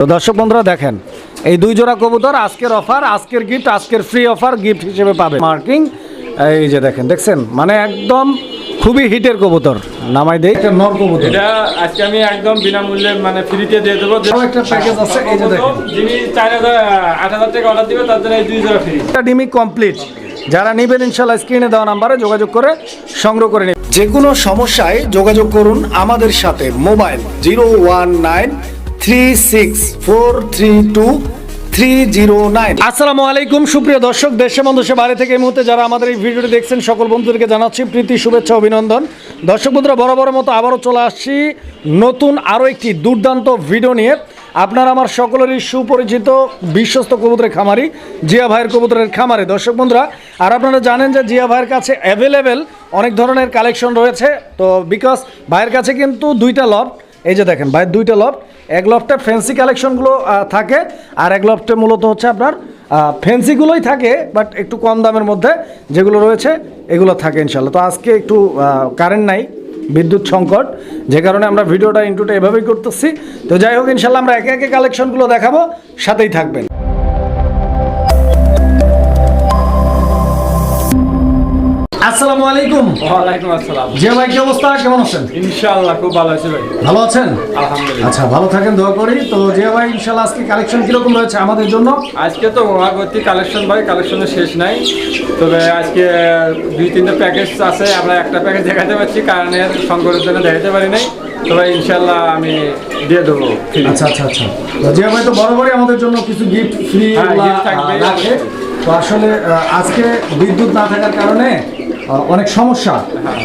তো দর্শক বন্ধুরা দেখেন এই দুই জোড়া কবুতর আজকের অফার আজকের গিফট আজকের ফ্রি অফার গিফট হিসেবে পাবে। মার্কিং এই যে দেখেন দেখছেন? মানে একদম খুবই হিটের কবুতর। নামাই দেই। একটা নর কবুতর। এটা আজকে আমি একদম বিনামূল্যে মানে ফ্রিতে দিয়ে দেবো। একটা প্যাকেজ আছে এই যে দেখেন। যিনি চার হাজার আট হাজার টাকা অর্ডার দিবে তার জন্য এই দুই জোড়া ফ্রি একটা ডিমি কমপ্লিট যারা নেবেন ইনশাল্লাহ স্ক্রিনে দেওয়া নাম্বারে যোগাযোগ করে সংগ্রহ করে নিন যে কোনো সমস্যায় যোগাযোগ করুন আমাদের সাথে mobile zero one nine three six four three two three zero nine আসসালামু আলাইকুম, সুপ্রিয় দর্শক থেকে মুহূর্তে যারা আমাদের এই ভিডিওটি দেখছেন, সকল বন্ধুদেরকে জানাচ্ছি প্রীতি, শুভেচ্ছা, অভিনন্দন। মতো আবারও চলে আসছি নতুন আরও একটি দুর্দান্ত ভিডিও নিয়ে। আপনার আমার সকলেরই সুপরিচিত, বিশ্বস্ত কবুতরের খামারি, জিয়া ভাইয়ের কবুতরের খামারে। দর্শক বন্ধুরা, আর আপনারা জানেন যে জিয়া ভাইয়ের কাছে অ্যাভেলেবেল অনেক ধরনের কালেকশন রয়েছে। তো বিকজ ভাইয়ের কাছে কিন্তু দুইটা লফট এই যে দেখেন ভাই, দুইটা লফট এক লফটে ফ্যান্সি কালেকশনগুলো থাকে, আর এক লফটে মূলত হচ্ছে আপনার ফ্যান্সিগুলোই থাকে বাট একটু কম দামের মধ্যে যেগুলো রয়েছে, এগুলো থাকে ইনশাল্লাহ তো আজকে একটু কারেন্ট নাই, বিদ্যুৎ সংকট, যে কারণে আমরা ভিডিওটা ইন্টুটা এভাবেই করতেছি। তো যাই হোক ইনশাল্লাহ আমরা একে একে কালেকশনগুলো দেখাবো, সাথেই থাকবেন। আসসালামু আলাইকুম। ওয়ালাইকুম আসসালাম। জিয়া ভাই কি অবস্থা? কেমন আছেন? ইনশাআল্লাহ খুব ভালো আছে ভাই। ভালো আছেন? আলহামদুলিল্লাহ। আচ্ছা ভালো থাকেন দোয়া করি। তো জিয়া ভাই ইনশাল্লাহ আজকে কালেকশন কীরকম রয়েছে আমাদের জন্য? আজকে তো মহাগতি কালেকশন ভাই কালেকশনের শেষ নাই। তবে আজকে দুই তিনটা প্যাকেজ আছে আমরা একটা প্যাকেজ দেখাতে পারছি কারণের সংকটের জন্য দেখাতে পারি নাই। তবে ইনশাআল্লাহ আমি দিয়ে দেবো আচ্ছা আচ্ছা আচ্ছা। তো জিয়া ভাই তো বরাবরই আমাদের জন্য কিছু গিফট ফ্রি হ্যাঁ, থাকবে। তো আসলে আজকে বিদ্যুৎ না থাকার কারণে অনেক সমস্যা।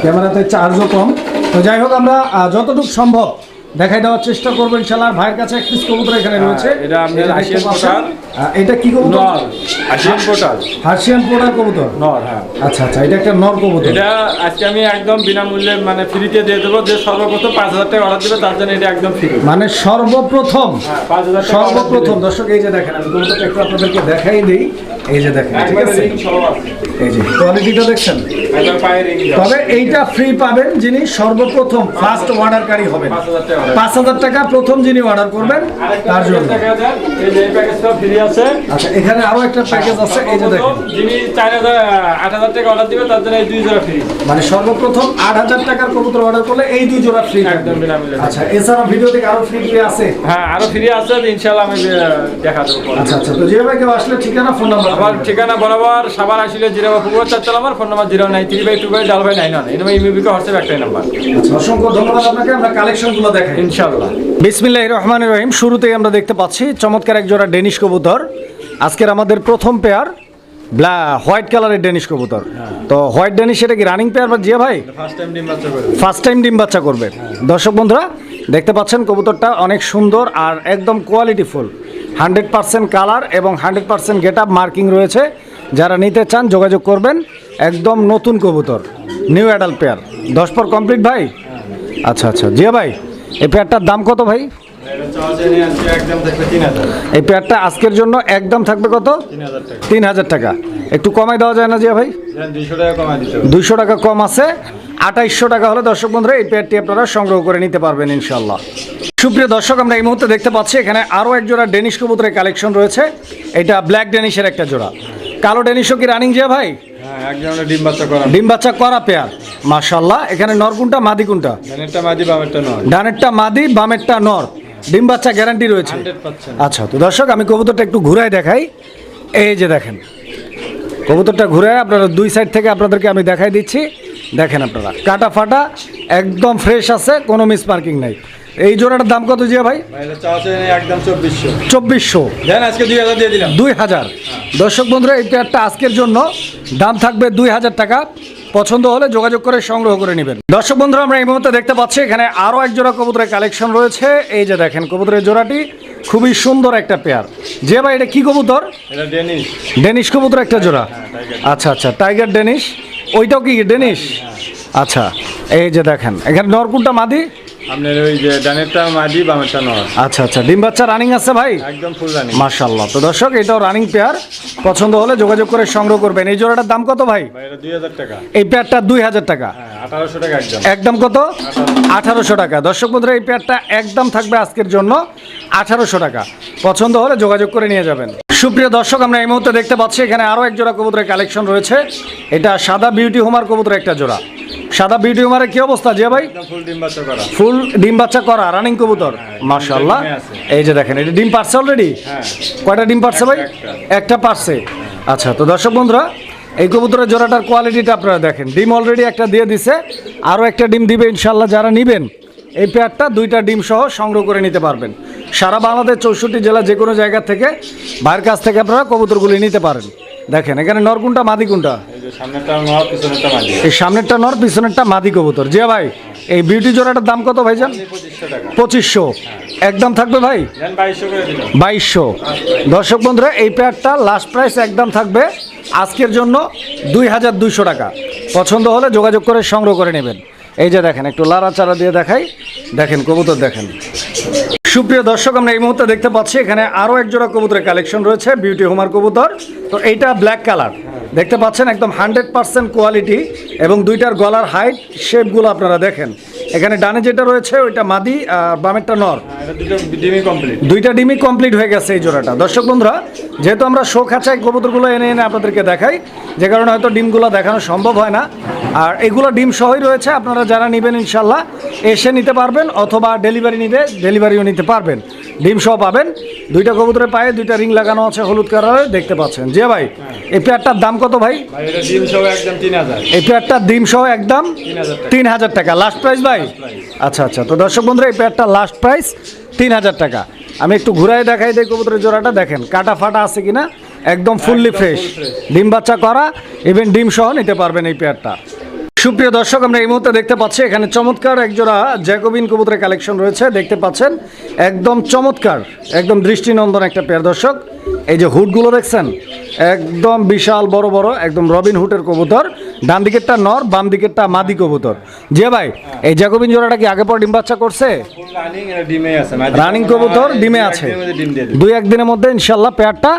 ক্যামেরাতে চার্জও কম। তো যাই হোক আমরা যতটুকু সম্ভব দেখাই দেওয়ার চেষ্টা করব ইনশাল্লাহ ভাইয়ের কাছে এক পিস কবুতর এখানে রয়েছে। হ্যাঁ, এটা। পোটার। আহ, এটা কি কবুতর? নর আসিয়ান পোর্টাল হার্সিয়ান পোড়ার কবুতর? নর হ্যাঁ। আচ্ছা আচ্ছা এটা একটা নর কবুতর। এটা আজকে আমি একদম বিনামূল্যে মানে ফ্রিতে দিয়ে দেবো। যে সর্বপ্রথম পাঁচ হাজার টাকা অর্ডার দিবে তার জন্য এটা একদম ফ্রি মানে সর্বপ্রথম হ্যাঁ সর্বপ্রথম। দর্শক এই যে দেখেন আমি কবুতরটা একটু আপনাদেরকে দেখাই দিই। এই যে দেখেন ঠিক আছে। এই যে কোয়ালিটিটা দেখছেন। তবে এইটা ফ্রি পাবেন যিনি সর্বপ্রথম ফার্স্ট অর্ডারকারী হবেন। পাঁচ হাজার টাকা প্রথম যিনি অর্ডার করবেন তার জন্য। আচ্ছা এখানে আরও একটা প্যাকেজ আছে এই যে দেখেন। যিনি চার হাজার আট হাজার টাকা অর্ডার দিবে তার জন্য এই দুই জোড়া ফ্রি মানে সর্বপ্রথম আট হাজার টাকার কবুতর অর্ডার করলে এই দুই জোড়া ফ্রি একদম আচ্ছা এছাড়া ভিডিও থেকে আরও ফ্রি ফ্রি আছে? হ্যাঁ আরও ফ্রি আছে ইনশাল্লাহ আমি দেখা দেবো আচ্ছা আচ্ছা তো যে ভাই কেউ আসলে ঠিকানা ফোন নাম্বার আমার ঠিকানা বরাবর সাবার আসলে জিরো বা পুকুর চারচাল আমার phone number zero nine three by two by ডাল বাই নাইন ওয়ান। এটা ইউবিকে হোয়াটসঅ্যাপ একটাই নাম্বার। আচ্ছা, অসংখ্য ধন্যবাদ আপনাকে আমরা কালেকশনগুলো দেখাই। ইনশাল্লাহ বিসমিল্লাহ রহমান রহিম শুরুতেই আমরা দেখতে পাচ্ছি চমৎকার এক জোড়া ডেনিশ কবুতর। আজকের আমাদের প্রথম পেয়ার ব্লা হোয়াইট কালারের ডেনিশ কবুতর। তো হোয়াইট ডেনিশ এটা কি রানিং পেয়ার বা জিয়া ভাই? ফার্স্ট টাইম ডিম বাচ্চা করে ফার্স্ট টাইম ডিম বাচ্চা করবে। দর্শক বন্ধুরা দেখতে পাচ্ছেন কবুতরটা অনেক সুন্দর আর একদম কোয়ালিটিফুল হান্ড্রেড পার্সেন্ট কালার এবং hundred percent get up marking রয়েছে। যারা নিতে চান যোগাযোগ করবেন। একদম নতুন কবুতর নিউ অ্যাডাল্ট পেয়ার। দশ পর কমপ্লিট ভাই? আচ্ছা আচ্ছা। জিয়া ভাই এই পেয়ারটার দাম কত ভাই? এই পেয়ারটা আজকের জন্য একদম থাকবে কত? তিন হাজার টাকা। একটু কমাই দেওয়া যায় না জিয়া ভাই? দুইশো টাকা কম আছে। আঠাইশশো টাকা হলে দর্শক বন্ধুরা এই পেয়ারটি আপনারা সংগ্রহ করে নিতে পারবেন ইনশাল্লাহ সুপ্রিয় দর্শক আমরা এই মুহূর্তে দেখতে পাচ্ছি এখানে আরও এক জোড়া ডেনিশ কবুতরের কালেকশন রয়েছে। এটা ব্ল্যাক ডেনিশের একটা জোড়া। কালো ডেনিশও কি রানিং জিয়া ভাই? হ্যাঁ ডিম বাচ্চা করা। ডিম বাচ্চা করা পেয়ার মাশাল্লাহ এখানে নর কোনটা মাদি কোনটা? ধানেরটা মাঝি বামেরটা নয় ডানেরটা মাদি বামেরটা নর। ডিম বাচ্চা গ্যারান্টি রয়েছে। আচ্ছা তো দর্শক আমি কবুতরটা একটু ঘুরাই দেখাই। এই যে দেখেন কবুতরটা ঘুরে আপনারা দুই সাইড থেকে আপনাদেরকে আমি দেখাই দিচ্ছি। দেখেন আপনারা কাটা ফাটা একদম ফ্রেশ আছে কোনো মিস মার্কিং নাই। এই জোড়াটার দাম কত জিয়া ভাই? একদম চব্বিশশো। চব্বিশশো। আজকে দুই হাজার দিয়ে দিলাম। দুই হাজার। দর্শক বন্ধুরা এই পেয়ারটা আজকের জন্য দাম থাকবে দুই হাজার টাকা। পছন্দ হলে যোগাযোগ করে সংগ্রহ করে নেবেন। দর্শক বন্ধুরা আমরা এই মুহূর্তে দেখতে পাচ্ছি এখানে আরও এক জোড়া কবুতরের কালেকশন রয়েছে। এই যে দেখেন কবুতরের জোড়াটি খুবই সুন্দর একটা পেয়ার যে ভাই এটা কি কবুতর? ডেনিশ কবুতর একটা জোড়া। আচ্ছা আচ্ছা টাইগার ডেনিশ ওইটাও কি ডেনিশ? আচ্ছা এই যে দেখেন এখানে নরপুরটা মাদি? আপনার ওই যে ডানেরটা মাদি বামেরটা নর। আচ্ছা আচ্ছা ডিম বাচ্চা রানিং আছে ভাই? একদম ফুল রানিং মাশাল্লাহ তো দর্শক এটাও রানিং পেয়ার পছন্দ হলে যোগাযোগ করে সংগ্রহ করবেন। এই জোড়াটার দাম কত ভাই? এটা টাকা। এই পেয়ারটা টাকা। হ্যাঁ আঠারোশো টাকা একদম। একদম কত? আঠারোশো। টাকা। দর্শক বন্ধুরা এই পেয়ারটা একদম থাকবে আজকের জন্য আঠারোশো টাকা। পছন্দ হলে যোগাযোগ করে নিয়ে যাবেন। সুপ্রিয় দর্শক আমরা এই মুহূর্তে দেখতে পাচ্ছি এখানে আরও এক জোড়া কবুতরের কালেকশন রয়েছে। এটা সাদা বিউটি হোমার কবুতরের একটা জোড়া। সাদা বিউটি হোমারের কি অবস্থা যে ভাই? ফুল ডিম বাচ্চা করা। রানিং কবুতর। মাশাল্লাহ এই যে দেখেন এটা ডিম পারছে অলরেডি হ্যাঁ। কয়টা ডিম পারছে ভাই? একটা। পারছে। আচ্ছা তো দর্শক বন্ধুরা এই কবুতরের জোড়াটার কোয়ালিটিটা আপনারা দেখেন। ডিম অলরেডি একটা দিয়ে দিছে আরও একটা ডিম দিবে ইনশাল্লাহ যারা নেবেন। এই পেয়ারটা দুইটা ডিম সহ সংগ্রহ করে নিতে পারবেন। সারা বাংলাদেশ চৌষট্টি জেলা যে কোনো জায়গা থেকে ভাইয়ের কাছ থেকে আপনারা কবুতরগুলি নিতে পারেন। দেখেন এখানে নরকুনটা মাদি কোনটা এই সামনেরটা নর পিছনেরটা মাদি কবুতর। যে ভাই এই বিউটি জোড়াটার দাম কত পঁচিশশো টাকা। পঁচিশশো। একদম থাকবে ভাই? বাইশশো দর্শক বন্ধুরা এই পেয়ারটা লাস্ট প্রাইস একদম থাকবে। আজকের জন্য দুই হাজার দুইশো টাকা। পছন্দ হলে যোগাযোগ করে সংগ্রহ করে নেবেন। এই যে দেখেন একটু লাড়াচাড়া দিয়ে দেখাই। দেখেন কবুতর দেখেন। সুপ্রিয় দর্শক আমরা এই মুহূর্তে দেখতে পাচ্ছি এখানে আরও এক জোড়া কবুতরের কালেকশন রয়েছে বিউটি হোমার কবুতর। তো এইটা ব্ল্যাক কালার দেখতে পাচ্ছেন একদম হান্ড্রেড পার্সেন্ট কোয়ালিটি এবং দুইটার গলার হাইট শেপগুলো আপনারা দেখেন। এখানে ডানে যেটা রয়েছে ওইটা মাদি আর বামেরটা নর। হ্যাঁ, দুইটা ডিমি কমপ্লিট। হয়ে গেছে এই জোড়াটা। দর্শক বন্ধুরা যেহেতু আমরা শো খাঁচায় কবুতরগুলো এনে এনে আপনাদেরকে দেখাই যে কারণে হয়তো ডিমগুলো দেখানো সম্ভব হয় না। আর এগুলো ডিম সহই রয়েছে আপনারা যারা নেবেন ইনশাল্লাহ এসে নিতে পারবেন অথবা ডেলিভারি নিবে ডেলিভারিও নিতে পারবেন। ডিম সহ পাবেন দুইটা কবুতরের পায়ে দুইটা রিং লাগানো আছে হলুদ কালারের দেখতে পাচ্ছেন। যে ভাই এই পেয়ারটার দাম কত ভাই? এই পেয়ারটার ডিম সহ একদম তিন হাজার টাকা। তিন হাজার টাকা। লাস্ট প্রাইস ভাই? আচ্ছা আচ্ছা। তো দর্শক বন্ধুরা এই পেয়ারটা লাস্ট প্রাইস তিন হাজার টাকা। আমি একটু ঘুরাই দেখাই দেই কবুতরের জোড়াটা। দেখেন কাটা ফাটা আছে কিনা? একদম ফুললি ফ্রেশ ডিম বাচ্চা করা ইভেন ডিম সহ নিতে পারবেন এই পেয়ারটা। সুপ্রিয় দর্শক আমরা এই মুহূর্তে দেখতে পাচ্ছি এখানে চমৎকার একজোড়া জ্যাকোবিন কবুতরের কালেকশন রয়েছে। দেখতে পাচ্ছেন একদম চমৎকার একদম দৃষ্টিনন্দন একটা পেয়ার দর্শক। এই যে হুডগুলো দেখছেন একদম বিশাল বড় বড় একদম রবিন হুটের কবুতর। ডান দিকেরটা নর বাম দিকেরটা মাদি কবুতর। যে ভাই এই জ্যাকোবিন জোড়াটা কি আগে পর ডিম বাচ্চা করছে? রানিং কবুতর ডিমে আছে। দুই একদিনের মধ্যে ইনশাল্লাহ পেয়ারটা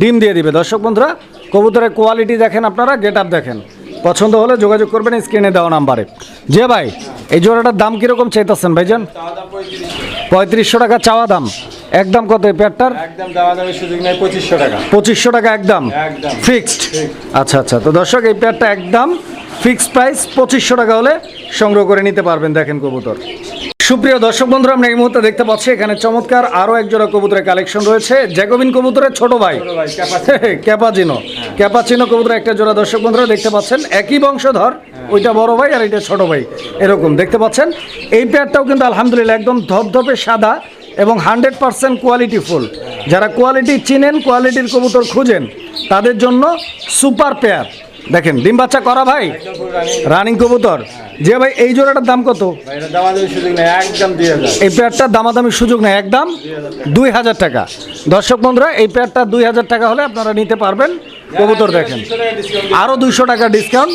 ডিম দিয়ে দিবে। দর্শক বন্ধুরা কবুতরের কোয়ালিটি দেখেন আপনারা গেট আপ দেখেন। পছন্দ হলে যোগাযোগ করবেন স্ক্রিনে দেওয়া নাম্বারে। যে ভাই এই জোড়াটার দাম কীরকম চাইতেছেন ভাইজান? পঁয়ত্রিশশো টাকা চাওয়া দাম। একদম কত এই নেই পঁচিশশো টাকা। পঁচিশশো টাকা একদম? একদম। ফিক্সড আচ্ছা আচ্ছা তো দর্শক এই প্যাডটা একদম ফিক্সড প্রাইস পঁচিশশো টাকা হলে সংগ্রহ করে নিতে পারবেন দেখেন কবুতর। সুপ্রিয় দর্শক বন্ধুরা আমরা এই মুহূর্তে দেখতে পাচ্ছি এখানে চমৎকার আরও এক জোড়া কবুতরের কালেকশন রয়েছে। জ্যাকোবিন কবুতরের ছোট ভাই। ছোট ভাই ক্যাপাচিনো। ক্যাপাচিনো। কবুতর একটা জোড়া দর্শক বন্ধুরা দেখতে পাচ্ছেন একই বংশধর ওইটা বড় ভাই আর এটা ছোট ভাই এরকম দেখতে পাচ্ছেন। এই পেয়ারটাও কিন্তু আলহামদুলিল্লাহ একদম ধপধপে সাদা এবং হান্ড্রেড পার্সেন্ট কোয়ালিটি ফুল যারা কোয়ালিটি চিনেন কোয়ালিটির কবুতর খুঁজেন তাদের জন্য সুপার পেয়ার দেখেন ডিম বাচ্চা করা ভাই? রানিং কবুতর। যে ভাই এই জোড়াটার দাম কত? এই পেয়ারটার দামাদামি সুযোগ নেই একদম দুই হাজার টাকা। দর্শক বন্ধুরা এই পেয়ারটা দুই হাজার টাকা হলে আপনারা নিতে পারবেন। কবুতর দেখেন। টাকা ডিসকাউন্ট আরও দুশো টাকা ডিসকাউন্ট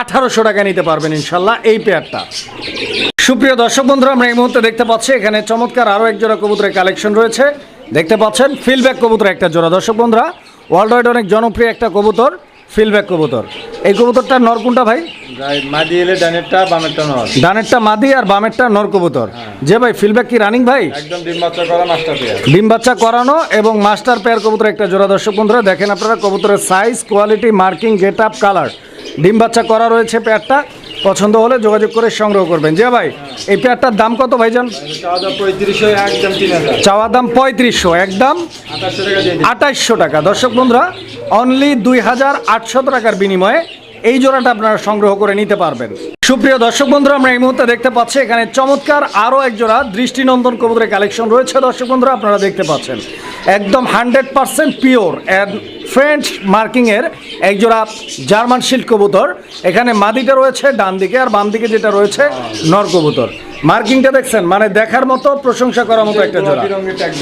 আঠারোশো টাকা নিতে পারবেন ইনশাল্লাহ এই পেয়ারটা। সুপ্রিয় দর্শক বন্ধুরা আমরা এই মুহূর্তে দেখতে পাচ্ছি এখানে চমৎকার আরও এক জোড়া কবুতরের কালেকশন রয়েছে। দেখতে পাচ্ছেন ফিলব্যাক কবুতর একটা জোড়া। দর্শক বন্ধুরা ওয়ার্ল্ড ওয়াইড অনেক জনপ্রিয় একটা কবুতর। ফিলব্যাক কবুতর। এই কবুতরটা নর কোনটা ভাই? মাদি এলে ডানেরটা বামেরটা নর। ডানেরটা মাদি আর বামেরটা নর কবুতর। যে ভাই ফিলব্যাক কি রানিং ভাই? একদম ডিম বাচ্চা করা মাস্টার পেয়ার ডিম বাচ্চা করানো এবং মাস্টার পেয়ার কবুতর একটা জোড়া। দর্শক বন্ধুরা দেখেন আপনারা কবুতরের size quality marking get up colour ডিম বাচ্চা করা রয়েছে পেয়ারটা পছন্দ হলে যোগাযোগ করে সংগ্রহ করবেন। যে ভাই এই পেয়ারটার দাম কত ভাইজান? চাওয়া দাম পঁয়ত্রিশশো একদম আঠাইশশো টাকা। দর্শক বন্ধুরা অনলি দুই হাজার আটশত টাকার বিনিময়ে এই জোড়াটা আপনারা সংগ্রহ করে নিতে পারবেন। সুপ্রিয় দর্শক বন্ধুরা আমরা এই মুহূর্তে দেখতে পাচ্ছি এখানে চমৎকার আরও এক জোড়া দৃষ্টিনন্দন কবুতরের কালেকশন রয়েছে। দর্শক বন্ধুরা আপনারা দেখতে পাচ্ছেন একদম হান্ড্রেড পার্সেন্ট পিওর ফ্রেঞ্চ মার্কিংয়ের এক জোড়া জার্মান শিল্ড কবুতর। এখানে মাদিটা রয়েছে ডান দিকে আর বাম দিকে যেটা রয়েছে নর কবুতর। মার্কিংটা দেখছেন মানে দেখার মতো, প্রশংসা করার মতো একটা জোড়া।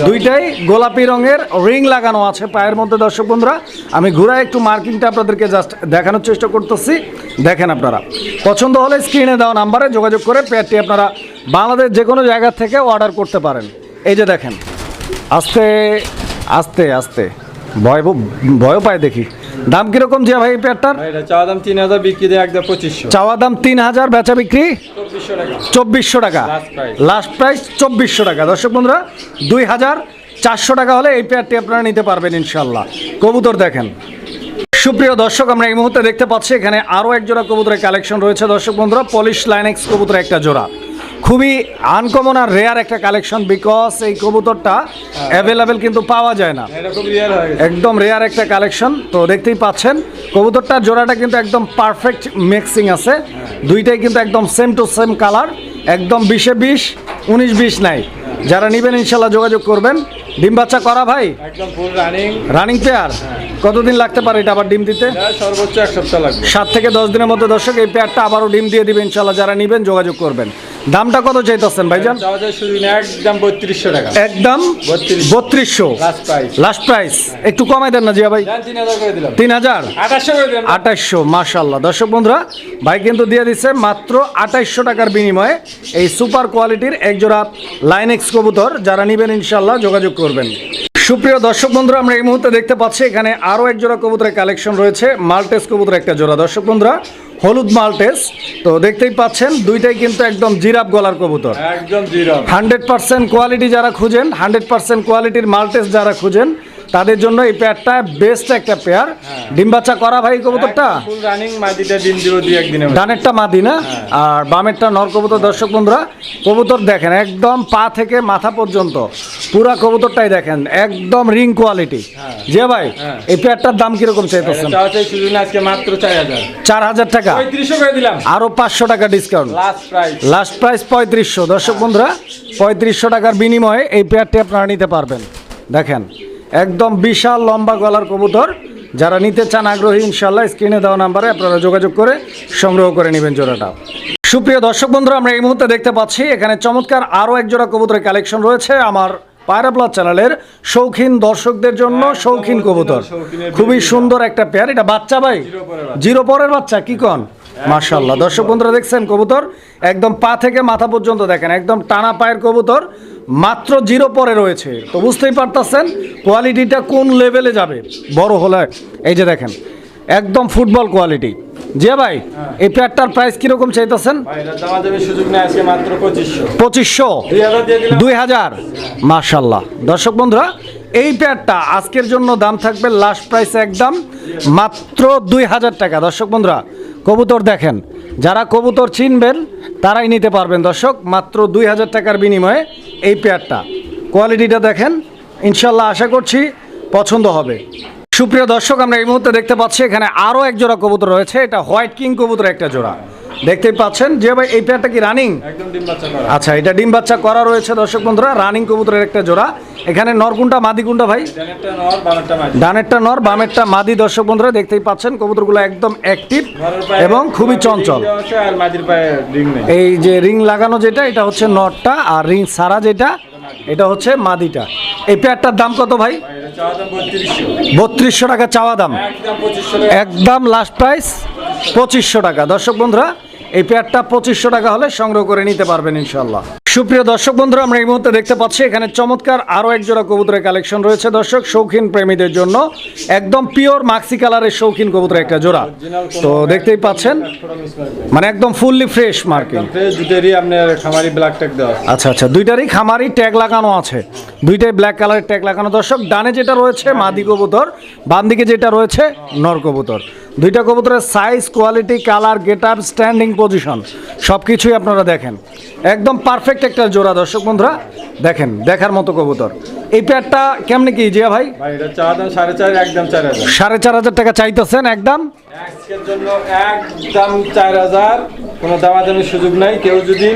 দুইটাই গোলাপি রঙের রিং লাগানো আছে পায়ের মধ্যে, দর্শক বন্ধুরা। আমি ঘুরায় একটু মার্কিংটা আপনাদেরকে জাস্ট দেখানোর চেষ্টা করতেছি। দেখেন আপনারা। পছন্দ হলে স্ক্রিনে দেওয়া নাম্বারে যোগাযোগ করে পেয়ারটি আপনারা বাংলাদেশ যে কোনো জায়গা থেকে অর্ডার করতে পারেন। এই যে দেখেন। আস্তে আস্তে আস্তে। ভয় ভয় পায় দেখি। দাম কীরকম যে ভাই পেয়ারটার? চাওয়া দাম তিন হাজার বিক্রি দিয়ে একদম পঁচিশশো। চাওয়া দাম তিন হাজার বেচা বিক্রি চব্বিশশো টাকা. লাস্ট প্রাইস চব্বিশশো টাকা। দর্শক বন্ধুরা দুই হাজার চারশো টাকা হলে এই পেয়ারটি আপনারা নিতে পারবেন ইনশাল্লাহ কবুতর দেখেন। সুপ্রিয় দর্শক আমরা এই মুহূর্তে দেখতে পাচ্ছি এখানে আরও এক জোড়া কবুতরের কালেকশন রয়েছে। দর্শক বন্ধুরা পলিশ লাইনেক্স কবুতর একটা জোড়া। খুবই আনকমন আর রেয়ার একটা কালেকশন বিকজ এই কবুতরটা অ্যাভেলেবেল কিন্তু পাওয়া যায় না। হয়ে একদম রেয়ার একটা কালেকশন তো দেখতেই পাচ্ছেন কবুতরটার জোড়াটা কিন্তু একদম পারফেক্ট মিক্সিং আছে। দুইটাই কিন্তু একদম সেম টু সেম কালার একদম বিশে বিশ উনিশ বিশ নাই। যারা নেবেন ইনশাল্লাহ যোগাযোগ করবেন। ডিম বাচ্চা করা ভাই? একদম ফুল রানিং রানিং পেয়ার কতদিন লাগতে পারে এটা আবার ডিম দিতে? সর্বোচ্চ এক সপ্তাহ লাগবে। সাত থেকে দশ দিনের মধ্যে দর্শক এই পেয়ারটা আবারও ডিম দিয়ে দিবে ইনশাল্লাহ। যারা নেবেন যোগাযোগ করবেন। দামটা কত চাইতেছেন ভাইজান? একদম বত্রিশশো টাকা। একদম বত্রিশশো। লাস্ট প্রাইস একটু কমাই দেন না জিয়া ভাই? তিন হাজার আঠাশশো মাশাল্লাহ দর্শক বন্ধুরা ভাই কিন্তু দিয়ে দিচ্ছে মাত্র আঠাইশশো টাকার বিনিময়ে এই সুপার কোয়ালিটির একজোড়া লাইনেক্স কবুতর যারা নেবেন ইনশাল্লাহ যোগাযোগ করবেন। সুপ্রিয় দর্শক বন্ধুরা আমরা এই মুহূর্তে দেখতে পাচ্ছি এখানে আরও এক জোড়া কবুতরের কালেকশন রয়েছে মাল্টেস কবুতর একটা জোড়া। দর্শক বন্ধুরা হলুদ মাল্টেস তো দেখতেই পাচ্ছেন দুইটাই কিন্তু একদম জিরাপ গলার কবুতর। একদম জিরাপ হান্ড্রেড পার্সেন্ট কোয়ালিটি যারা খুঁজেন হান্ড্রেড পার্সেন্ট কোয়ালিটির মাল্টেস যারা খুঁজেন তাদের জন্য এই পেয়ারটা বেস্ট একটা পেয়ার ডিম বাচ্চা করা ভাই কবুতরটা? রানিং মাটিতে ডিম দিব দুই একদিনে ডানেরটা মাদি না? আর বামেরটা নর কবুতর। দর্শক বন্ধুরা কবুতর দেখেন একদম পা থেকে মাথা পর্যন্ত। পুরা কবুতরটাই দেখেন একদম রিং কোয়ালিটি যে ভাই হ্যাঁ। এই পেয়ারটার দাম কীরকম চাইতেছেন? আজকে মাত্র চার হাজার। টাকা। আরও পাঁচশো টাকা discount last price last price পঁয়ত্রিশশো। দর্শক বন্ধুরা পঁয়ত্রিশশো টাকার বিনিময়ে এই পেয়ারটি আপনারা নিতে পারবেন। দেখেন একদম বিশাল লম্বা গলার কবুতর। যারা নিতে চান আগ্রহী ইনশাল্লাহ স্ক্রিনে দেওয়া নাম্বারে আপনারা যোগাযোগ করে সংগ্রহ করে নেবেন জোড়াটা। সুপ্রিয় দর্শক বন্ধুরা, আমরা এই মুহূর্তে দেখতে পাচ্ছি, এখানে চমৎকার আরও এক জোড়া কবুতরের কালেকশন রয়েছে আমার পায়রা প্লাস চ্যানেলের শৌখিন দর্শকদের জন্য শৌখিন কবুতর। খুবই সুন্দর একটা পেয়ার। এটা বাচ্চা ভাই? জিরো পরের বাচ্চা, কি কন? মার্শাল্লাহ দর্শক বন্ধুরা দেখছেন কবুতর, একদম পা থেকে মাথা পর্যন্ত দেখেন, একদম টানা পায়ের কবুতর। মাত্র জিরো পরে রয়েছে। তো বুঝতেই পারতেছেন কোয়ালিটিটা কোন লেভেলে যাবে? বড় হলে এই যে দেখেন একদম ফুটবল কোয়ালিটি যে ভাই এই প্যাডটার প্রাইস কীরকম চাইতেছেন? পঁচিশশো। দুই হাজার মার্শাল্লাহ দর্শক বন্ধুরা এই প্যাডটা আজকের জন্য দাম থাকবে লাস্ট প্রাইস একদম মাত্র দুই হাজার টাকা। দর্শক বন্ধুরা কবুতর দেখেন যারা কবুতর চিনবেন, তারাই নিতে পারবেন দর্শক, মাত্র দুই হাজার টাকার বিনিময়ে এই পেয়ারটা কোয়ালিটিটা দেখেন, ইনশাল্লাহ আশা করছি পছন্দ হবে। সুপ্রিয় দর্শক, আমরা এই মুহূর্তে দেখতে পাচ্ছি এখানে আরও এক জোড়া কবুতর রয়েছে, এটা হোয়াইট কিং কবুতর একটা জোড়া। দেখতেই পাচ্ছেন যে ভাই এই পেয়ারটা কি রানিং একদম ডিম বাচ্চা করা। আচ্ছা এটা ডিম বাচ্চা করা রয়েছে দর্শক বন্ধুরা রানিং কবুতরের একটা জোড়া। এখানে নরকুন্টা মাদি কুন্টা ভাই? ডানেরটা নর বামেরটা মাদি। দর্শক বন্ধুরা দেখতেই পাচ্ছেন কবুতরগুলো একদম অ্যাক্টিভ এবং খুবই চঞ্চল। এই যে রিং লাগানো যেটা এটা হচ্ছে নরটা আর রিং সারা যেটা এটা হচ্ছে মাদিটা। এই পেয়ারটার দাম কত ভাই? বত্রিশশো। টাকা চাওয়া দাম। একদম একদম লাস্ট প্রাইস পঁচিশশো টাকা। দর্শক বন্ধুরা এই পেয়ারটা পঁচিশশো টাকা হলে সংগ্রহ করে নিতে পারবেন ইনশাল্লাহ সুপ্রিয় দর্শক বন্ধুরা আমরা এই মুহূর্তে দেখতে পাচ্ছি এখানে চমৎকার আরও এক জোড়া কবুতরের কালেকশন রয়েছে দর্শক শৌখিন প্রেমীদের জন্য। একদম পিওর মাক্সি কালারের শৌখিন কবুতরের একটা জোড়া। তো দেখতেই পাচ্ছেন মানে একদম ফুললি ফ্রেশ মার্কিং খামারি ব্ল্যাক ট্যাগ দেওয়া আচ্ছা আচ্ছা দুইটারই খামারি ট্যাগ লাগানো আছে। দুইটাই ব্ল্যাক কালারের ট্যাগ লাগানো। দর্শক ডানে যেটা রয়েছে মাদি কবুতর বাম দিকে যেটা রয়েছে নর কবুতর। দুইটা কবুতরের size quality colour get up standing position সব কিছুই আপনারা দেখেন। একদম পারফেক্ট একটা জোড়া দর্শক বন্ধুরা দেখেন দেখার মতো কবুতর। এই প্যাডটা কেমনে কি জিয়া ভাই? সাড়ে চার হাজার। টাকা চাইতেছেন একদম? একদম চার হাজার কোনো সুযোগ নাই। কেউ যদি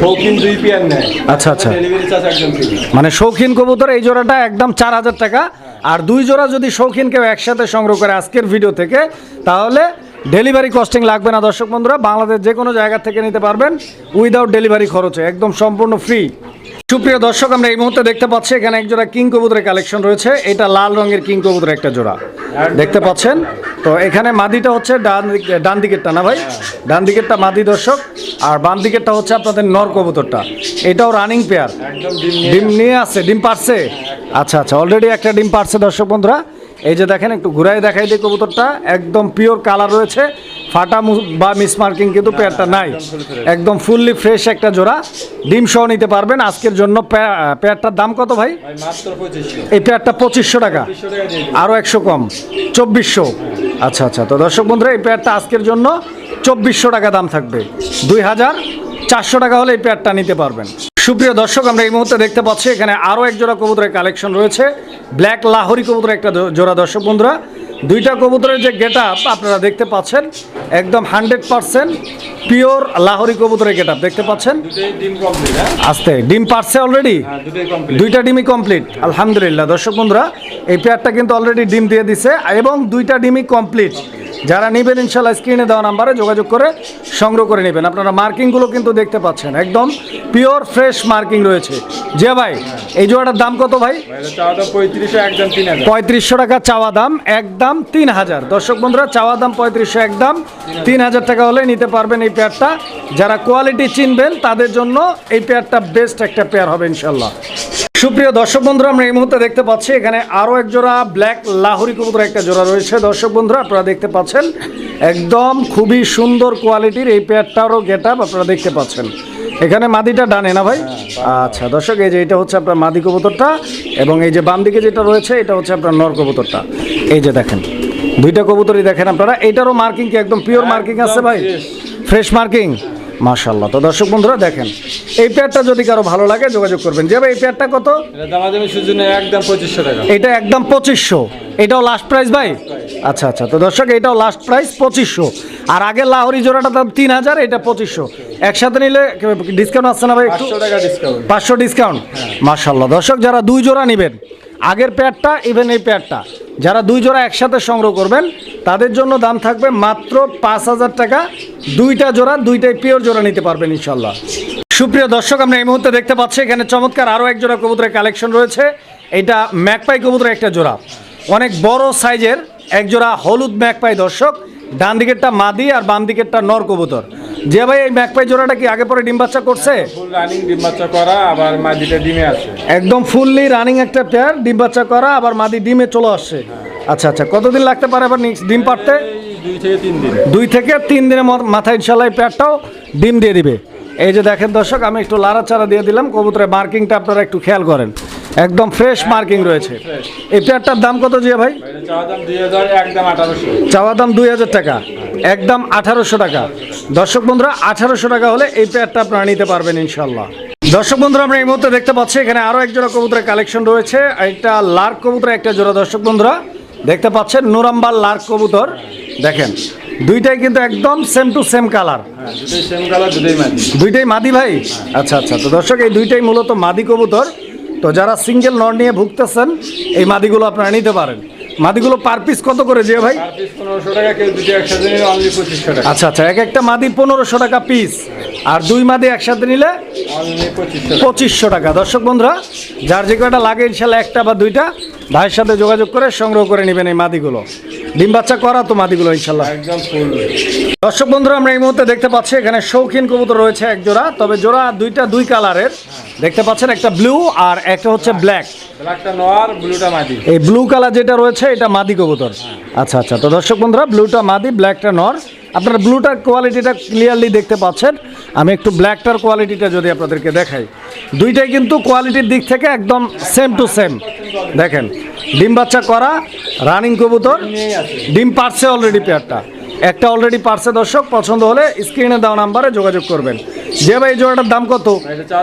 শৌখিন দুই পেয়ার নেয় আচ্ছা, আচ্ছা। মানে শৌখিন কবুতর এই জোড়াটা একদম চার হাজার টাকা। আর দুই জোড়া যদি শৌখিন কেউ একসাথে সংগ্রহ করে আজকের ভিডিও থেকে তাহলে ডেলিভারি কস্টিং লাগবে না দর্শক বন্ধুরা। বাংলাদেশ যে কোনো জায়গা থেকে নিতে পারবেন উইদাউট ডেলিভারি খরচে একদম সম্পূর্ণ ফ্রি সুপ্রিয় দর্শক আমরা এই মুহূর্তে দেখতে পাচ্ছি এখানে এক জোড়া কিং কবুতরের কালেকশন রয়েছে। এটা লাল রঙের কিং কবুতরের একটা জোড়া। দেখতে পাচ্ছেন? তো এখানে মাদিটা হচ্ছে ডান ডান দিকেরটা না ভাই? ডান দিকেরটা মাদি দর্শক আর বাম দিকেরটা হচ্ছে আপনাদের নর কবুতরটা। এটাও রানিং পেয়ার ডিম নিয়ে ডিম নিয়ে আসছে ডিম পারছে? আচ্ছা আচ্ছা অলরেডি একটা ডিম পারছে দর্শক বন্ধুরা। এই যে দেখেন একটু ঘুরাই দেখাই দিই কবুতরটা। একদম পিওর কালার রয়েছে। ফাটা বা মিস মার্কিং কিন্তু পেয়ারটা নাই। একদম ফুললি ফ্রেশ একটা জোড়া। ডিম সহ নিতে পারবেন। আজকের জন্য পেয়া- পেয়ারটার দাম কত ভাই? এই পেয়ারটা পঁচিশশো টাকা। আরও একশো কম। চব্বিশশো। আচ্ছা আচ্ছা তো দর্শক বন্ধুরা এই পেয়ারটা আজকের জন্য চব্বিশশো টাকা দাম থাকবে। দুই হাজার চারশো টাকা হলে এই পেয়ারটা নিতে পারবেন। সুপ্রিয় দর্শক আমরা এই মুহূর্তে দেখতে পাচ্ছি এখানে আরও এক জোড়া কবুতরের কালেকশন রয়েছে। ব্ল্যাক লাহরি কবুতরের একটা জোড়া দর্শক বন্ধুরা। দুইটা কবুতরের যে গেট আপনারা দেখতে পাচ্ছেন একদম হান্ড্রেড পারসেন্ট পিওর লাহরি কবুতরের গেট দেখতে পাচ্ছেন। আস্তে ডিম পারছে অলরেডি হ্যাঁ দুইটা ডিমই কমপ্লিট আলহামদুলিল্লাহ দর্শক বন্ধুরা এই পেয়ারটা কিন্তু অলরেডি ডিম দিয়ে দিছে এবং দুইটা ডিমই কমপ্লিট যারা নেবেন ইনশাল্লাহ স্ক্রিনে দেওয়া নাম্বারে যোগাযোগ করে সংগ্রহ করে নেবেন। আপনারা মার্কিংগুলো কিন্তু দেখতে পাচ্ছেন। একদম পিওর ফ্রেশ মার্কিং রয়েছে। যে ভাই এই জোড়াটার দাম কত ভাই? চাওয়া দাম পঁয়ত্রিশশো টাকা চাওয়া দাম একদম তিন হাজার। দর্শক বন্ধুরা চাওয়া দাম পঁয়ত্রিশশো একদম তিন হাজার টাকা হলে নিতে পারবেন এই পেয়ারটা যারা কোয়ালিটি চিনবেন তাদের জন্য এই পেয়ারটা বেস্ট একটা পেয়ার হবে ইনশাল্লাহ সুপ্রিয় দর্শক বন্ধুরা আমরা এই মুহূর্তে দেখতে পাচ্ছি এখানে আরও এক জোড়া ব্ল্যাক লাহরি কবুতর একটা জোড়া রয়েছে। দর্শক বন্ধুরা আপনারা দেখতে পাচ্ছেন একদম খুবই সুন্দর কোয়ালিটির এই পেয়ারটারও গেট আপ আপনারা দেখতে পাচ্ছেন। এখানে মাদিটা ডানে না ভাই? আচ্ছা দর্শক এই যে এটা হচ্ছে আপনার মাদি কবুতরটা এবং এই যে বাম দিকে যেটা রয়েছে এটা হচ্ছে আপনার নর কবুতরটা। এই যে দেখেন দুইটা কবুতরই দেখেন আপনারা। এটারও মার্কিং কি একদম পিওর মার্কিং আছে ভাই? ফ্রেশ মার্কিং মাশাল্লাহ তো দর্শক বন্ধুরা দেখেন এই পেয়ারটা যদি কারও ভালো লাগে যোগাযোগ করবেন। যে ভাই এই পেয়ারটা কত? এটা একদম পঁচিশশো টাকা। এটা একদম পঁচিশশো। এটাও লাস্ট প্রাইস ভাই? আচ্ছা আচ্ছা। তো দর্শক এটাও লাস্ট প্রাইস পঁচিশশো। আর আগে লাহোরি জোড়াটা দাম তিন হাজার এটা পঁচিশশো। একসাথে নিলে ডিসকাউন্ট আসছে না ভাই একটু? পাঁচশো ডিসকাউন্ট পাঁচশো ডিসকাউন্ট মার্শাল্লাহ দর্শক যারা দুই জোড়া নেবেন আগের প্যাডটা ইভেন এই প্যাডটা যারা দুই জোড়া একসাথে সংগ্রহ করবেন, তাদের জন্য দাম থাকবে মাত্র পাঁচ হাজার টাকা। দুইটা জোড়া, দুইটাই পিওর জোড়া নিতে পারবেন ইনশাল্লাহ। সুপ্রিয় দর্শক, আমরা এই মুহূর্তে দেখতে পাচ্ছি, এখানে চমৎকার আরও এক জোড়া কবুতরের কালেকশন রয়েছে। এটা ম্যাকপাই কবুতরের একটা জোড়া। অনেক বড় সাইজের এক জোড়া হলুদ ম্যাকপাই দর্শক। ডান দিকেরটা মাদি আর বাম দিকেরটা নর কবুতর। যে ভাই এই ম্যাকপাই জোড়াটা কি আগে পরে ডিম বাচ্চা করছে? ফুল রানিং ডিম বাচ্চা করা আবার মাঝিটা ডিমে আছে। একদম ফুললি রানিং একটা পেয়ার ডিম বাচ্চা করা আবার মাদি ডিমে চলে আসছে। আচ্ছা আচ্ছা কতদিন লাগতে পারে আবার ডিম পারতে দুই থেকে তিন দিনের মাথায় ইনশাল্লাহ এই পেয়ারটাও ডিম দিয়ে দিবে। এই যে দেখেন দর্শক আমি একটু লাড়াচাড়া দিয়ে দিলাম। কবুতরের মার্কিংটা আপনারা একটু খেয়াল করেন। একদম ফ্রেশ মার্কিং রয়েছে। এই পেয়ারটার দাম কত জিয়া ভাই? চাওয়া দাম দুই হাজার টাকা। একদম আঠারোশো টাকা। দর্শক বন্ধুরা আঠারোশো টাকা হলে এই পেয়ারটা আপনারা নিতে পারবেন ইনশাল্লাহ দর্শক বন্ধুরা আমরা এই মুহূর্তে দেখতে পাচ্ছি এখানে আরও এক জোড়া কবুতরের কালেকশন রয়েছে। একটা লার্ক কবুতরের একটা জোড়া। দর্শক বন্ধুরা দেখতে পাচ্ছেন নুরাম্বার লার্ক কবুতর। দেখেন দুইটাই কিন্তু একদম সেম টু সেম কালার দুইটাই মাদি ভাই? আচ্ছা আচ্ছা। তো দর্শক এই দুইটাই মূলত মাদি কবুতর। তো যারা সিঙ্গেল নর নিয়ে ভুগতেছেন এই মাদিগুলো আপনারা নিতে পারেন। মাদিগুলো পার পিস কত করে যে ভাই? আচ্ছা আচ্ছা এক একটা মাদি পনেরোশো টাকা পিস আর দুই মাদি একসাথে নিলে পঁচিশশো টাকা। পঁচিশশো টাকা। দর্শক বন্ধুরা যার যে কয়টা লাগে ইনশাল্লাহ একটা বা দুইটা ভাইয়ের সাথে যোগাযোগ করে সংগ্রহ করে নেবেন এই মাদিগুলো। ডিম বাচ্চা করা তো মাদিগুলো ইনশাল্লাহ। দর্শক বন্ধুরা আমরা এই মুহূর্তে দেখতে পাচ্ছি এখানে শৌখিন কবুতর রয়েছে এক জোড়া তবে জোড়া দুইটা দুই কালারের। দেখতে পাচ্ছেন একটা ব্লু আর একটা হচ্ছে ব্ল্যাক। ব্ল্যাকটা ব্লুটা এই ব্লু কালার যেটা রয়েছে এটা মাদি কবুতর। আচ্ছা আচ্ছা। তো দর্শক বন্ধুরা ব্লুটা মাদি ব্ল্যাকটা নর। আপনারা ব্লুটার কোয়ালিটিটা ক্লিয়ারলি দেখতে পাচ্ছেন। আমি একটু ব্ল্যাকটার কোয়ালিটিটা যদি আপনাদেরকে দেখাই। দুইটাই কিন্তু কোয়ালিটির দিক থেকে একদম সেম টু সেম দেখেন, ডিম বাচ্চা করা রানিং কবুতর, ডিম পারছে অলরেডি পেয়ারটা একটা অলরেডি পারছে দর্শক পছন্দ হলে স্ক্রিনে দেওয়া নাম্বারে যোগাযোগ করবেন। যে ভাই জোড়াটার দাম কত?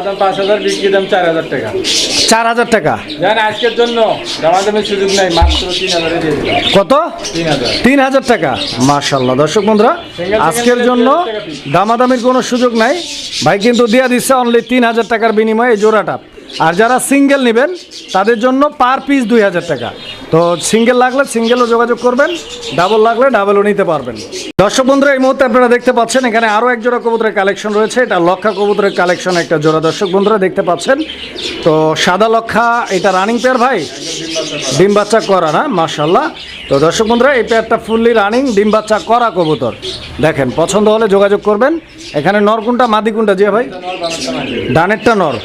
দাম পাঁচ হাজার বিক্রি দাম চার হাজার টাকা। চার হাজার টাকা। আজকের জন্য দামাদামের সুযোগ নাই মাত্র তিন হাজারে কত? তিন হাজার। টাকা। মার্শাল্লাহ দর্শক বন্ধুরা আজকের জন্য দামাদামির কোনো সুযোগ নাই। ভাই কিন্তু দিয়া দিচ্ছে অনলি তিন হাজার টাকার বিনিময়ে এই জোড়াটা। আর যারা সিঙ্গেল নেবেন, তাদের জন্য পার পিস দুই হাজার টাকা। তো সিঙ্গেল লাগলে সিঙ্গেলও যোগাযোগ করবেন, ডাবল লাগলে ডাবলও নিতে পারবেন। দর্শক বন্ধুরা, এই মুহূর্তে আপনারা দেখতে পাচ্ছেন, এখানে আরও এক জোড়া কবুতরের কালেকশন রয়েছে। এটা লক্ষা কবুতরের কালেকশন একটা জোড়া। দর্শক বন্ধুরা, দেখতে পাচ্ছেন, তো সাদা লক্ষা, এটা রানিং পেয়ার ভাই? ডিম বাচ্চা করা না মার্শাল্লাহ তো দর্শক বন্ধুরা, এই পেয়ারটা ফুললি রানিং, ডিম বাচ্চা করা কবুতর। দেখেন, পছন্দ হলে যোগাযোগ করবেন। এখানে নর কোনটা, মাদি কোনটা যে ভাই? ডানেরটা নর,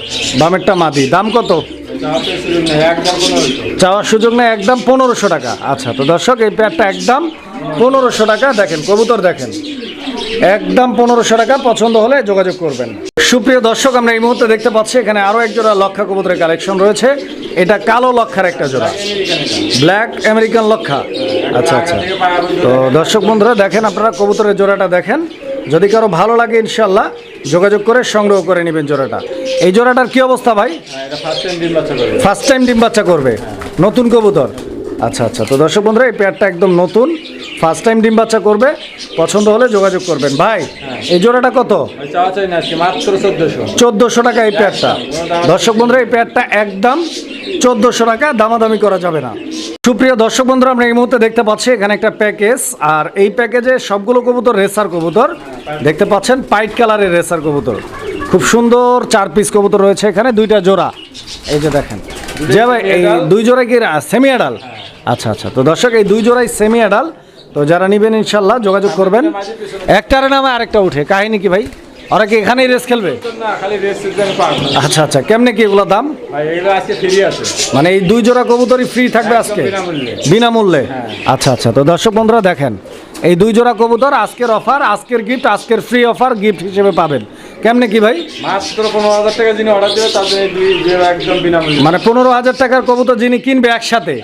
বামেরটা মাদি। দাম কত? চাওয়ার সুযোগ নেই, একদম পনেরোশো টাকা। আচ্ছা তো দর্শক, এই পেয়ারটা একদম পনেরোশো টাকা। দেখেন, কবুতর দেখেন। একদম পনেরোশো টাকা। পছন্দ হলে যোগাযোগ করবেন। সুপ্রিয় দর্শক আমরা এই মুহূর্তে দেখতে পাচ্ছি এখানে আরও এক জোড়া লক্ষা কবুতরের কালেকশন রয়েছে। এটা কালো লক্ষার একটা জোড়া। ব্ল্যাক আমেরিকান লক্ষা। আচ্ছা আচ্ছা। তো দর্শক বন্ধুরা দেখেন আপনারা কবুতরের জোড়াটা দেখেন। যদি কারও ভালো লাগে ইনশাল্লাহ যোগাযোগ করে সংগ্রহ করে নেবেন জোড়াটা। এই জোড়াটার কি অবস্থা ভাই? ফার্স্ট টাইম ডিম বাচ্চা করবে। ফার্স্ট টাইম ডিম বাচ্চা করবে। নতুন কবুতর। আচ্ছা আচ্ছা। তো দর্শক বন্ধুরা এই পেয়ারটা একদম নতুন। ফার্স্ট টাইম ডিম বাচ্চা করবে পছন্দ হলে যোগাযোগ করবেন। ভাই এই জোড়াটা কত? চোদ্দশো। টাকা এই পেয়ারটা। দর্শক বন্ধুরা এই পেয়ারটা একদম চোদ্দোশো টাকা দামাদামি করা যাবে না। সুপ্রিয় দর্শক বন্ধুরা আমরা এই মুহূর্তে দেখতে পাচ্ছি এখানে একটা প্যাকেজ আর এই প্যাকেজে সবগুলো কবুতর রেসার কবুতর। দেখতে পাচ্ছেন পাইট কালারের রেসার কবুতর। খুব সুন্দর চার পিস কবুতর রয়েছে এখানে দুইটা জোড়া। এই যে দেখেন যে ভাই এই দুই জোড়া কি সেমি আডাল আচ্ছা আচ্ছা। তো দর্শক এই দুই জোড়াই সেমি আডাল তো যারা নেবেন ইনশাল্লাহ যোগাযোগ করবেন। একটার নামে আরেকটা উঠে। কাহিনী কি ভাই? ওরা কি এখানেই রেস খেলবে? আচ্ছা আচ্ছা। কেমনে কি এগুলো দাম? মানে এই দুই জোড়া কবুতরই ফ্রি থাকবে আজকে। বিনামূল্যে। আচ্ছা আচ্ছা। তো দর্শক বন্ধুরা দেখেন এই দুই জোড়া কবুতর আজকের অফার আজকের গিফট আজকের ফ্রি অফার গিফট হিসেবে পাবেন। কেমনে কি ভাই? মাত্র পনেরো হাজার টাকা যিনি অর্ডার দেবে একদম বিনামূল্যে। মানে পনেরো হাজার টাকার কবুতর যিনি কিনবে একসাথে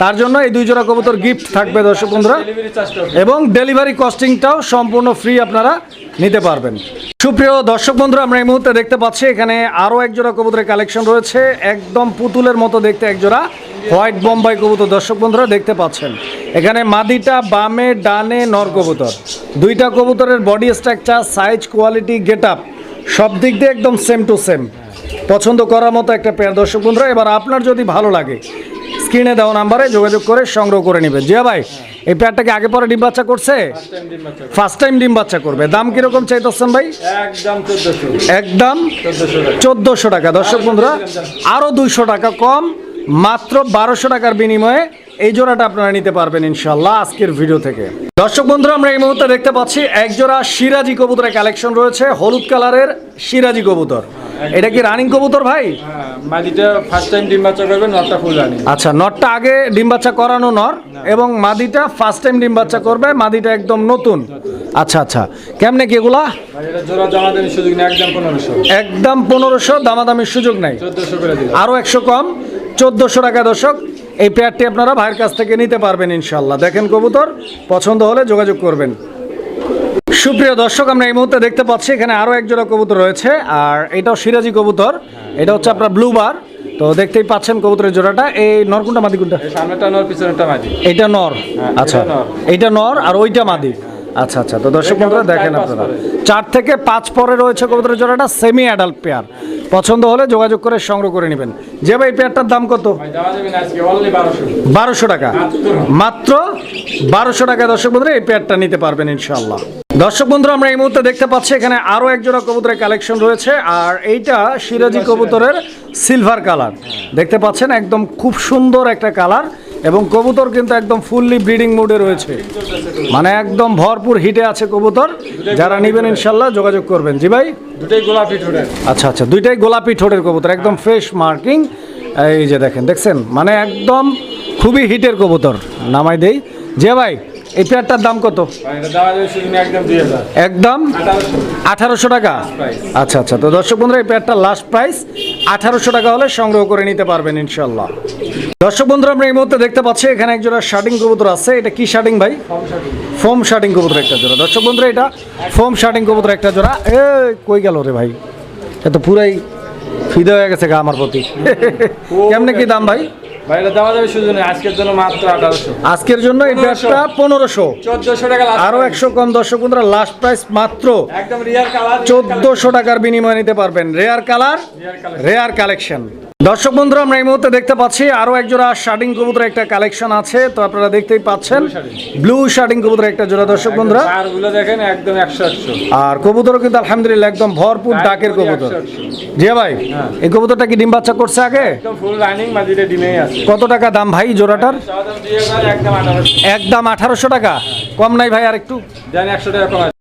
তার জন্য এই দুই জোড়া কবুতর গিফট থাকবে দর্শক বন্ধুরা। এবং ডেলিভারি কস্টিংটাও সম্পূর্ণ ফ্রি আপনারা নিতে পারবেন। সুপ্রিয় দর্শক বন্ধুরা আমরা এই মুহূর্তে দেখতে পাচ্ছি এখানে আরও এক জোড়া কবুতরের কালেকশন রয়েছে। একদম পুতুলের মতো দেখতে এক জোড়া হোয়াইট বোম্বাই কবুতর দর্শক বন্ধুরা দেখতে পাচ্ছেন। এখানে মাদিটা বামে ডানে নর কবুতর। দুইটা কবুতরের body structure size quality get up সব দিক দিয়ে একদম সেম টু সেম পছন্দ করার মতো একটা পেয়ার দর্শক বন্ধুরা এবার আপনার যদি ভালো লাগে স্ক্রিনে দেওয়া নাম্বারে যোগাযোগ করে সংগ্রহ করে নেবেন। জিয়া ভাই এই পেয়ারটাকে আগে পরে ডিম বাচ্চা করছে। ফার্স্ট টাইম ডিম বাচ্চা করবে। দাম কীরকম চাইতেছেন ভাই? একদম চোদ্দশো। একদম চোদ্দশো টাকা। চোদ্দোশো টাকা। দর্শক বন্ধুরা আরও দুইশো টাকা কম মাত্র বারোশো টাকার বিনিময়ে এই জোড়াটা আপনারা নিতে পারবেন ইনশাল্লাহ আজকের ভিডিও থেকে। দর্শক বন্ধুরা আমরা এই মুহূর্তে দেখতে পাচ্ছি এক জোড়া সিরাজি কবুতরের কালেকশন রয়েছে হলুদ কালারের সিরাজি কবুতর। এটা কি রানিং কবুতর ভাই? হ্যাঁ মাদিটা ফার্স্ট টাইম ডিম বাচ্চা করবে নটটা ফুল রানি আচ্ছা নরটা আগে ডিম বাচ্চা করানো নর এবং মাদিটা ফার্স্ট টাইম ডিম বাচ্চা করবে মাদিটা একদম নতুন। আচ্ছা আচ্ছা কেমনে কি এগুলা? এটা জোড়া জমা দেওয়ার সুযোগ নেই একদম পনেরোশো। দামাদামির সুযোগ নাই। আরও একশো কম চোদ্দোশো টাকা দর্শক। এই পেয়ারটি আপনারা ভাইয়ের কাছ থেকে নিতে পারবেন ইনশাল্লাহ দেখেন কবুতর পছন্দ হলে যোগাযোগ করবেন। সুপ্রিয় দর্শক আমরা এই মুহূর্তে দেখতে পাচ্ছি এখানে আরও একজোড়া কবুতর রয়েছে আর এটাও সিরাজি কবুতর এটা হচ্ছে আপনার ব্লু বার। তো দেখতেই পাচ্ছেন কবুতরের জোড়াটা। এই নর কোনটা মাদি কোনটা? সামনেটা নর পিছনেটা মাদি। এইটা নর। হ্যাঁ, আচ্ছা এটা এইটা নর আর ওইটা মাদি। আচ্ছা আচ্ছা। তো দর্শক বন্ধুরা দেখেন আপনারা। চার থেকে পাঁচ পরে রয়েছে কবুতরের জোড়াটা সেমি অ্যাডাল্ট পেয়ার পছন্দ হলে যোগাযোগ করে সংগ্রহ করে নেবেন। যে ভাই পেয়ারটার দাম কত? বারোশো। টাকা। মাত্র। মাত্র বারোশো টাকা দর্শক বন্ধুরা এই পেয়ারটা নিতে পারবেন ইনশাল্লাহ দর্শক বন্ধুরা আমরা এই মুহূর্তে দেখতে পাচ্ছি এখানে আরও এক জোড়া কবুতরের কালেকশন রয়েছে আর এইটা সিরাজি কবুতরের সিলভার কালার দেখতে পাচ্ছেন একদম খুব সুন্দর একটা কালার এবং কবুতর কিন্তু একদম ফুললি ব্রিডিং মুডে রয়েছে। মানে একদম ভরপুর হিটে আছে কবুতর। যারা নেবেন ইনশাল্লাহ যোগাযোগ করবেন। জি ভাই? দুটাই গোলাপি ঠোঁটের। আচ্ছা আচ্ছা দুইটাই গোলাপি ঠোঁটের কবুতর একদম ফ্রেশ মার্কিং এই যে দেখেন দেখছেন? মানে একদম খুবই হিটের কবুতর নামাই দেই। যে ভাই? এই পেয়ারটার দাম কত? একদম আঠারোশো। টাকা? আচ্ছা আচ্ছা। তো দর্শক বন্ধুরা এই পেয়ারটার লাস্ট প্রাইস আঠারোশো টাকা হলে সংগ্রহ করে নিতে পারবেন ইনশাল্লাহ দর্শক বন্ধুরা আমরা এই মুহূর্তে দেখতে পাচ্ছি এখানে এক জোড়া শার্টিং কবুতর আছে। এটা কি শার্টিং ভাই? ফোম শার্টিং কবুতর একটা জোড়া। দর্শক বন্ধুরা এটা ফোম শার্টিং কবুতর একটা জোড়া। এ কই গেল রে ভাই? এ তো পুরাই ফিদে হয়ে গেছে গা আমার প্রতি। কেমনে কি দাম ভাই? ভাই এটা যাওয়া যাবে সুযোগ নেই। আজকের জন্য মাত্র আঠারোশো। আজকের জন্য এই পেয়ারটা পনেরোশো। চোদ্দশো টাকা আরও একশো কম দর্শক বন্ধুরা লাস্ট প্রাইস মাত্র একদম রিয়ার কালার চোদ্দোশো টাকার বিনিময়ে নিতে পারবেন। রেয়ার কালার রেয়ার কালেকশন দর্শক বন্ধুরা আমরা এই মুহূর্তে দেখতে পাচ্ছি আরও এক জোড়া শার্টিং কবুতর একটা কালেকশন আছে। তো আপনারা দেখতেই পাচ্ছেন ব্লু শার্টিং কবুতর একটা জোড়া। দর্শক বন্ধুরা গুলো দেখেন একদম একশো আর কবুতরও কিন্তু আলহামদুলিল্লাহ একদম ভরপুর ডাকের কবুতর। জি ভাই হ্যাঁ। এই কবুতরটা কি ডিম বাচ্চা করছে আগে? কত টাকা দাম ভাই জোড়াটার? একদম আঠারোশো। টাকা। কম নাই ভাই আর একটু। জানি একশো টাকা